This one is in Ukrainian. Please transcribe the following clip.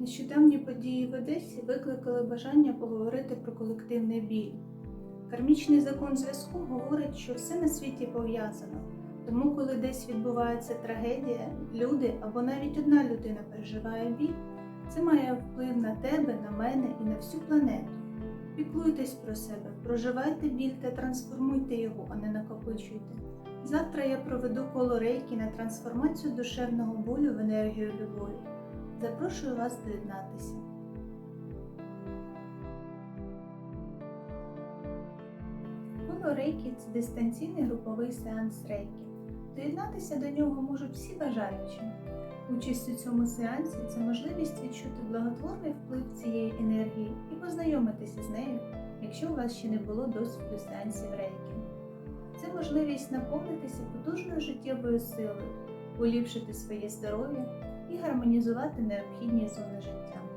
Нещодавні події в Одесі викликали бажання поговорити про колективний біль. Кармічний закон зв'язку говорить, що все на світі пов'язано. Тому, коли десь відбувається трагедія, люди або навіть одна людина переживає біль, це має вплив на тебе, на мене і на всю планету. Піклуйтесь про себе, проживайте біль та трансформуйте його, а не накопичуйте. Завтра я проведу коло рейки на трансформацію душевного болю в енергію любові. Запрошую вас доєднатися. Коло рейки це дистанційний груповий сеанс рейки. Доєднатися до нього можуть всі бажаючі. Участь у цьому сеансі це можливість відчути благотворний вплив цієї енергії і познайомитися з нею, якщо у вас ще не було досвіду сеансів рейки. Це можливість наповнитися потужною життєвою силою, поліпшити своє здоров'я і гармонізувати необхідні зони життя.